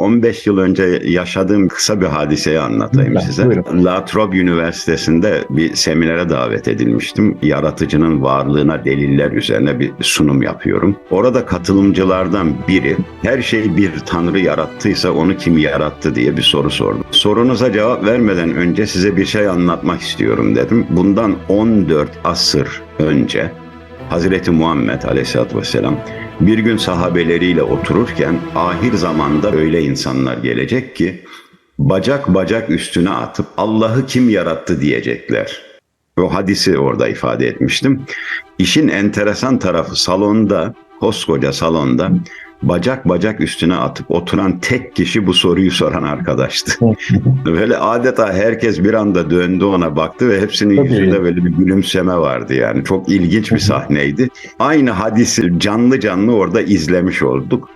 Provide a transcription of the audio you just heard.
15 yıl önce yaşadığım kısa bir hadiseyi anlatayım Lütfen, size. buyurun. La Trobe Üniversitesi'nde bir seminere davet edilmiştim. Yaratıcının varlığına deliller üzerine bir sunum yapıyorum. Orada katılımcılardan biri her şeyi bir tanrı yarattıysa onu kim yarattı diye bir soru sordu. Sorunuza cevap vermeden önce size bir şey anlatmak istiyorum dedim. Bundan 14 asır önce Hazreti Muhammed Aleyhisselatü Vesselam bir gün sahabeleriyle otururken ahir zamanda öyle insanlar gelecek ki bacak bacak üstüne atıp Allah'ı kim yarattı diyecekler. O hadisi orada ifade etmiştim. İşin enteresan tarafı salonda, koskoca salonda bacak bacak üstüne atıp oturan tek kişi bu soruyu soran arkadaştı. Böyle adeta herkes bir anda döndü ona baktı ve hepsinin Çok yüzünde böyle bir gülümseme vardı yani. Çok ilginç bir sahneydi. Aynı hadisi canlı canlı orada izlemiş olduk.